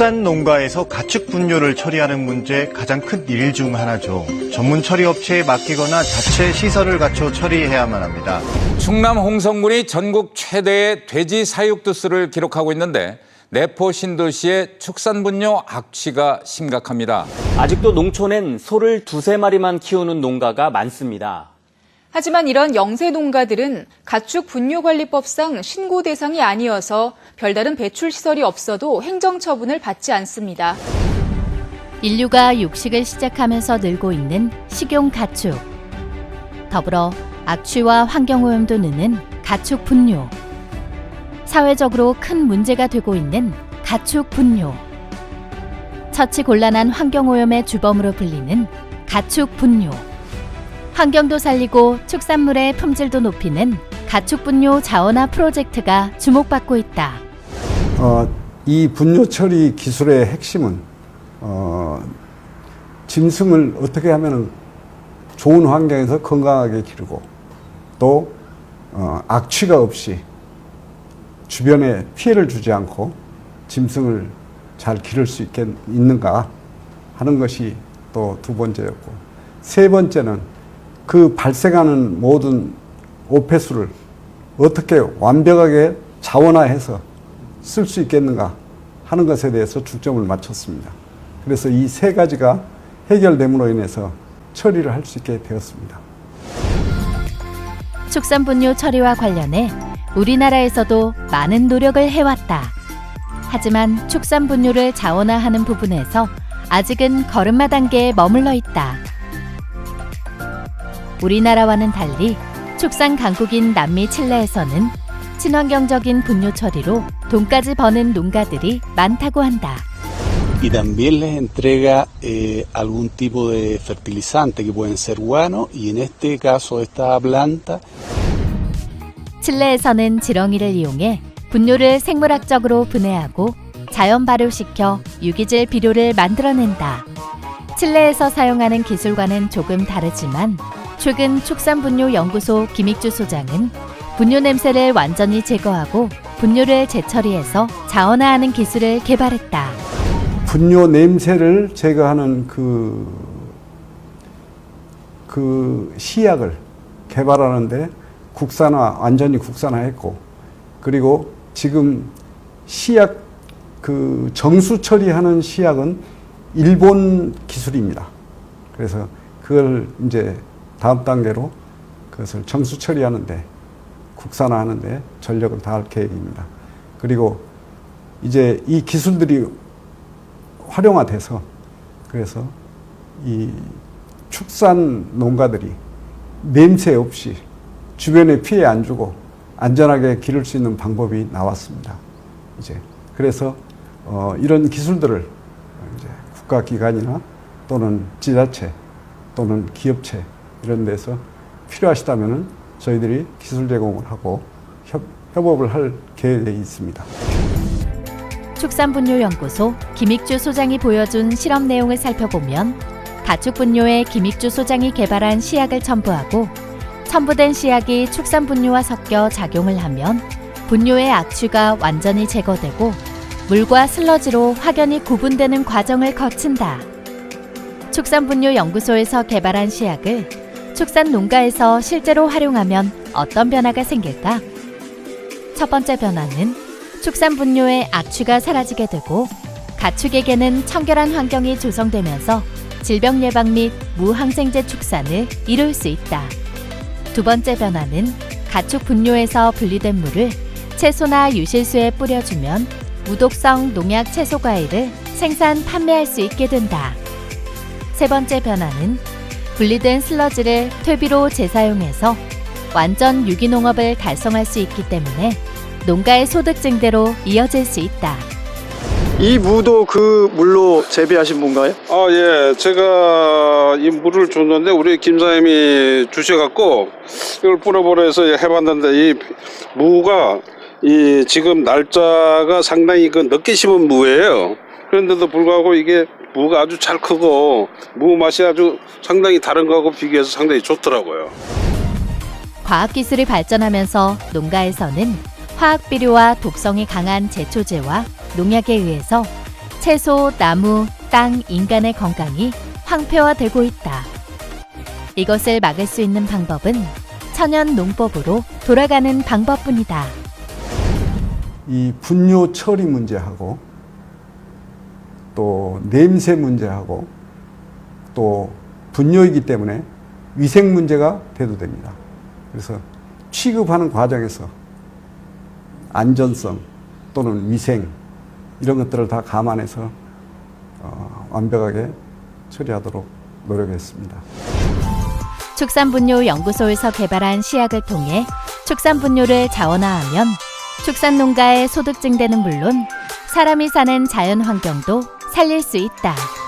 축산 농가에서 가축 분뇨를 처리하는 문제 가장 큰 일 중 하나죠. 전문 처리 업체에 맡기거나 자체 시설을 갖춰 처리해야만 합니다. 충남 홍성군이 전국 최대의 돼지 사육 두 수를 기록하고 있는데 내포 신도시의 축산 분뇨 악취가 심각합니다. 아직도 농촌엔 소를 두세 마리만 키우는 농가가 많습니다. 하지만 이런 영세 농가들은 가축 분뇨관리법상 신고 대상이 아니어서 별다른 배출 시설이 없어도 행정 처분을 받지 않습니다. 인류가 육식을 시작하면서 늘고 있는 식용 가축. 더불어 악취와 환경오염도 느는 가축 분뇨. 사회적으로 큰 문제가 되고 있는 가축 분뇨. 처치 곤란한 환경오염의 주범으로 불리는 가축 분뇨. 환경도 살리고 축산물의 품질도 높이는 가축 분뇨 자원화 프로젝트가 주목받고 있다. 어, 이 분뇨 처리 기술의 핵심은 어, 짐승을 어떻게 하면 좋은 환경에서 건강하게 기르고 또 어, 악취가 없이 주변에 피해를 주지 않고 짐승을 잘 기를 수 있겠, 있는가 하는 것이 또 두 번째였고 세 번째는 그 발생하는 모든 오폐수를 어떻게 완벽하게 자원화해서 쓸 수 있겠는가 하는 것에 대해서 중점을 맞췄습니다. 그래서 이 세 가지가 해결됨으로 인해서 처리를 할 수 있게 되었습니다. 축산 분뇨 처리와 관련해 우리나라에서도 많은 노력을 해왔다. 하지만 축산 분뇨를 자원화하는 부분에서 아직은 걸음마 단계에 머물러 있다. 우리나라와는 달리 축산 강국인 남미 칠레에서는 친환경적인 분뇨 처리로 돈까지 버는 농가들이 많다고 한다. y también les entrega eh, algún tipo de fertilizante que pueden ser guano y en este caso esta planta 칠레에서는 지렁이를 이용해 분뇨를 생물학적으로 분해하고 자연 발효시켜 유기질 비료를 만들어낸다. 칠레에서 사용하는 기술과는 조금 다르지만 최근 축산분뇨연구소 김익주 소장은 분뇨 냄새를 완전히 제거하고 분뇨를 재처리해서 자원화하는 기술을 개발했다. 분뇨 냄새를 제거하는 그, 그 시약을 개발하는데 국산화, 완전히 국산화했고, 그리고 지금 시약, 그 정수 처리하는 시약은 일본 기술입니다. 그래서 그걸 이제 다음 단계로 그것을 정수 처리하는데 국산화하는데 전력을 다할 계획입니다. 그리고 이제 이 기술들이 활용화돼서 그래서 이 축산 농가들이 냄새 없이 주변에 피해 안 주고 안전하게 기를 수 있는 방법이 나왔습니다. 이제 그래서 어, 이런 기술들을 국가기관이나 또는 지자체 또는 기업체 이런 데서 필요하시다면은 저희들이 기술 제공을 하고 협, 협업을 할 계획이 있습니다. 축산분뇨연구소 김익주 소장이 보여준 실험 내용을 살펴보면 가축분뇨에 김익주 소장이 개발한 시약을 첨부하고 첨부된 시약이 축산분뇨와 섞여 작용을 하면 분뇨의 악취가 완전히 제거되고 물과 슬러지로 확연히 구분되는 과정을 거친다. 축산분뇨연구소에서 개발한 시약을 축산 농가에서 실제로 활용하면 어떤 변화가 생길까? 첫 번째 변화는 축산 분뇨의 악취가 사라지게 되고 가축에게는 청결한 환경이 조성되면서 질병 예방 및 무항생제 축산을 이룰 수 있다. 두 번째 변화는 가축 분뇨에서 분리된 물을 채소나 유실수에 뿌려주면 무독성 농약 채소 과일을 생산 판매할 수 있게 된다. 세 번째 변화는 분리된 슬러지를 퇴비로 재사용해서 완전 유기농업을 달성할 수 있기 때문에 농가의 소득 증대로 이어질 수 있다. 이 무도 그 물로 재배하신 건가요? 아, 예. 제가 이 물을 줬는데 우리 김사님이 주셔갖고 이걸 뿌려보라 해서 해봤는데 이 무가 이 지금 날짜가 상당히 그 늦게 심은 무예요. 그런데도 불구하고 이게 무가 아주 잘 크고 무 맛이 아주 상당히 다른 거하고 비교해서 상당히 좋더라고요. 과학기술이 발전하면서 농가에서는 화학 비료와 독성이 강한 제초제와 농약에 의해서 채소, 나무, 땅, 인간의 건강이 황폐화되고 있다. 이것을 막을 수 있는 방법은 천연 농법으로 돌아가는 방법뿐이다. 이 분뇨 처리 문제하고 또 냄새 문제하고 또 분뇨이기 때문에 위생 문제가 대두됩니다. 그래서 취급하는 과정에서 안전성 또는 위생 이런 것들을 다 감안해서 어, 완벽하게 처리하도록 노력했습니다. 축산분뇨연구소에서 개발한 시약을 통해 축산분뇨를 자원화하면 축산농가의 소득 증대는 물론 사람이 사는 자연 환경도 살릴 수 있다.